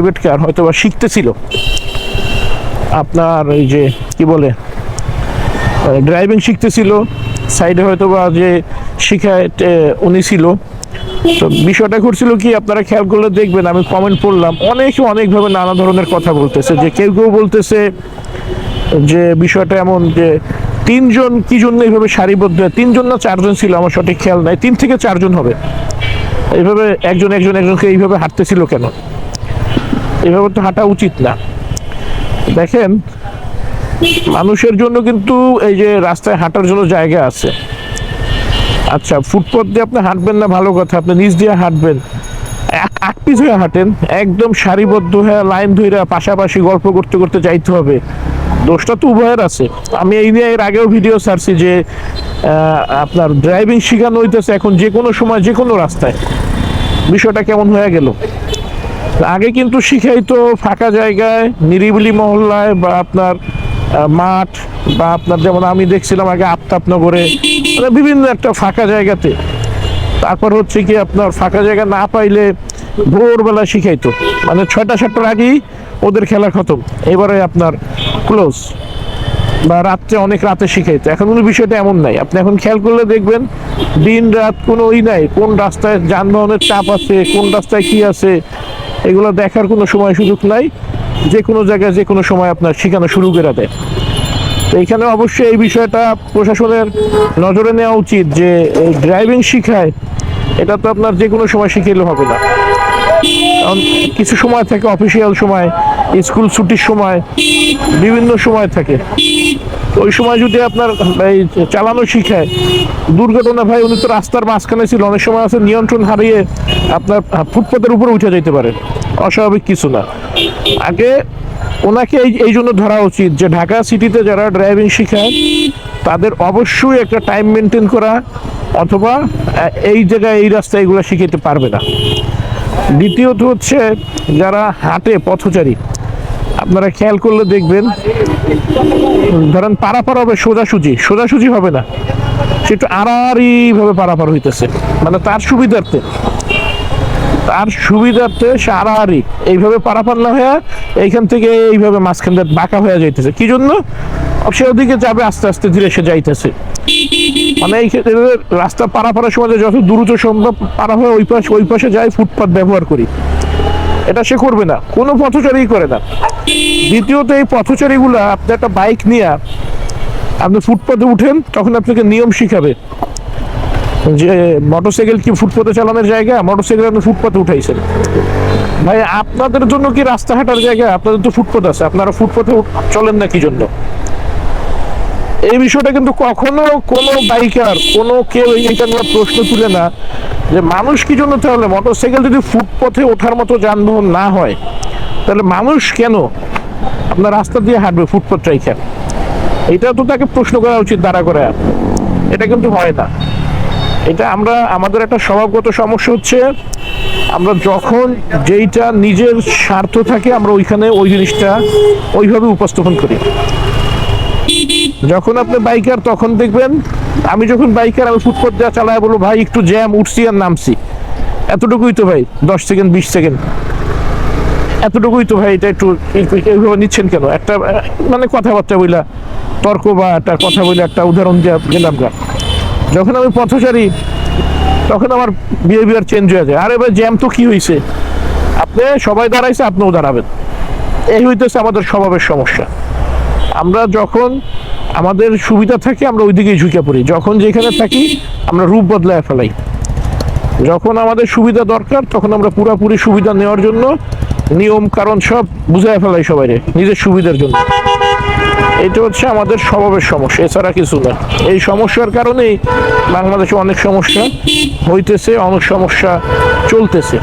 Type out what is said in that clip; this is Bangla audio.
প্রাইভেট কার হয়তো বা শিখতেছিল। আপনার এই যে, কি বলে ড্রাইভিং শিখতেছিল সাইডে হয়তো বা যে শিখায় উনি ছিল। তো বিষয়টা ঘটছিল কি, আপনারা খেয়াল করলে দেখবেন, আমি কমেন্ট পড়লাম, অনেকে অনেকভাবে নানা ধরনের কথা বলতেছে, যে কেউ কেউ বলতেছে যে বিষয়টা এমন যে তিনজন কি জন্য এইভাবে সারিবদ্ধ, তিনজন না চারজন ছিল, আমার সঠিক খেয়াল নাই, তিন থেকে চারজন হবে। এইভাবে একজন একজন একজনকে এইভাবে হাঁটতেছিল কেন? এভাবে তো হাঁটা উচিত না। দেখেন, মানুষের জন্য কিন্তু এই যে রাস্তায় হাঁটার জন্য জায়গা আছে। আচ্ছা ফুটপথ দিয়ে আপনি হাঁটবেন না ভালো কথা, আপনি নিচ দিয়ে হাঁটবেন। আট পিস হয়ে হাঁটেন, একদম সারিবদ্ধ হয়ে লাইন ধরে পাশাপাশি গল্প করতে করতে যাইতে হবে। দোষটা তো উভয়ের আছে। আমি এই নিয়ে এর আগেও ভিডিও ছাড়ছি যে আপনার ড্রাইভিং শেখানো হইতেছে এখন যে কোনো সময় যে কোনো রাস্তায়। বিষয়টা কেমন হয়ে গেল? আগে কিন্তু শিখাইতো ফাঁকা জায়গায়, নিরিবিলি মহল্লায় বা আপনার মাঠ বা আপনার যেমন আমি দেখছিলাম আগে আফতাবনগরে মানে বিভিন্ন একটা ফাঁকা জায়গাতে। তারপর হচ্ছে কি আপনার ফাঁকা জায়গা না পাইলে ভোরবেলা শিখাইতো। মানে ছয়টা, সাতটার আগেই ওদের খেলা খতম। এবারে আপনার ক্লোজ। বা রাত্রে অনেক রাতে শিখাইতো। এখন কোনো বিষয়টা এমন নাই। আপনি এখন খেয়াল করলে দেখবেন দিন রাত কোনো ওই নাই। কোন রাস্তায় যানবাহনের চাপ আছে, কোন রাস্তায় কি আছে এগুলো দেখার কোনো সময় সুযোগ নাই। যে কোনো জায়গায় যে কোনো সময় আপনার শিখানো শুরু করে দেয়। তো এখানে অবশ্যই এই বিষয়টা প্রশাসনের নজরে নেওয়া উচিত যে ড্রাইভিং শিখায়, এটা তো আপনার যে কোনো সময় শিখিলে হবে না। কারণ কিছু সময় থাকে অফিসিয়াল সময় স্কুল ছুটির সময়, বিভিন্ন সময় থাকে। ওই সময় যদি আপনার এই চালানো শিখায়, দুর্ঘটনা ভাই, উনি তো রাস্তার মাঝখানে ছিল, অনেক সময় আছে, নিয়ন্ত্রণ হারিয়ে আপনার ফুটপাতের উপরে উঠে যেতে পারে। অস্বাভাবিক কিছু না। আগে ওনাকে এই এই জন্য ধরা উচিত যে ঢাকা সিটিতে যারা ড্রাইভিং শেখায়, তাদের অবশ্যই একটা টাইম মেনটেন করা, অথবা এই জায়গায়, এই রাস্তায় এগুলো শিখাইতে পারবে না। দ্বিতীয়ত হচ্ছে, যারা হাঁটে পথচারী আপনারা খেয়াল করলে দেখবেন, ধরেন পারাপার হবে সোজাসুজি সোজাসুজি হবে না। সে একটু আড়াআড়ি ভাবে পারাপার হইতেছে মানে তার সুবিধার্থে। তার সুবিধার্থে সে আড়াআড়ি, এইভাবে পারাপার না হয়ে এইখান থেকে এইভাবে মাঝখান দিয়ে বাঁকা হয়ে যাইতেছে। কি জন্য? সে ওদিকে যাবে, আস্তে আস্তে ধীরে সে যাইতেছে। মানে এই ক্ষেত্রে রাস্তা পারাপারের সময় যত দ্রুত সম্ভব পারা হয়ে ওই পাশে ওই পাশে যাই ফুটপাথ ব্যবহার করি। এটা সে করবে না। কোনো পথচারী করে না। দ্বিতীয়ত, এই পথচারীগুলা, আপনি একটা বাইক নিয়ে আপনি ফুটপাথে উঠেন, তখন আপনাকে নিয়ম শিখাবে যে মোটরসাইকেল কি ফুটপাথে চালানোর জায়গা? মোটরসাইকেল আপনি ফুটপাথে উঠাইছেন। ভাই, আপনাদের জন্য কি রাস্তা হাঁটার জায়গা? আপনাদের তো ফুটপাথ আছে। আপনারা ফুটপাথে চলেন না কি জন্য? এই বিষয়টা কিন্তু কখনো কোনো বাইকার, কোনো কেউ এইটা নিয়ে প্রশ্ন তুলে না যে মানুষ কি জন্য তাহলে মোটরসাইকেল যদি ফুটপথে ওঠার মতো যানবাহন না হয়, তাহলে মানুষ কেন আপনার রাস্তা দিয়ে হাঁটবে ফুটপথ রেখে এটা তো তাকে প্রশ্ন করা উচিত দাঁড়া করে। এটা কিন্তু হয় না। এটা আমরা, আমাদের একটা স্বভাবগত সমস্যা হচ্ছে, আমরা যখন যেইটা নিজের স্বার্থ থাকে, আমরা ওইখানে ওই জিনিসটা ওইভাবে উপস্থাপন করি। যখন আপনি বাইকার তখন দেখবেন, আমি যখন বাইকার আমি ফুটপথ দেওয়া চালায় বলব, ভাই, একটু জ্যাম উঠছি আর নামছি। এতটুকুই তো ভাই, দশ সেকেন্ড বিশ সেকেন্ড এতটুকুই তো ভাই, এটা একটু এইভাবে নিচ্ছেন কেন? একটা মানে কথাবার্তা বইলা, তর্ক বা একটা কথা বলে একটা উদাহরণ দিয়ে গেলাম গা। যখন আমি পথচারী, তখন আমার বিহেভিয়ার চেঞ্জ হয়ে যায়। আরে ভাই জ্যাম তো কি হয়েছে আপনি সবাই দাঁড়াইছে, আপনিও দাঁড়াবেন। এই হইতেছে আমাদের স্বভাবের সমস্যা। আমরা যখন আমাদের সুবিধা থাকে, আমরা ওইদিকেই ঝুঁকে পড়ি। যখন যেখানে থাকি, আমরা রূপ বদলায় ফেলাই। যখন আমাদের সুবিধা দরকার, তখন আমরা পুরোপুরি সুবিধা নেওয়ার জন্য নিয়ম, কারণ সব বুঝায় ফেলাই সবাই নিজের সুবিধার জন্য। এটা হচ্ছে আমাদের স্বভাবের সমস্যা, এছাড়া কিছু না। এই সমস্যার কারণেই বাংলাদেশে অনেক সমস্যা হইতেছে, অনেক সমস্যা চলতেছে।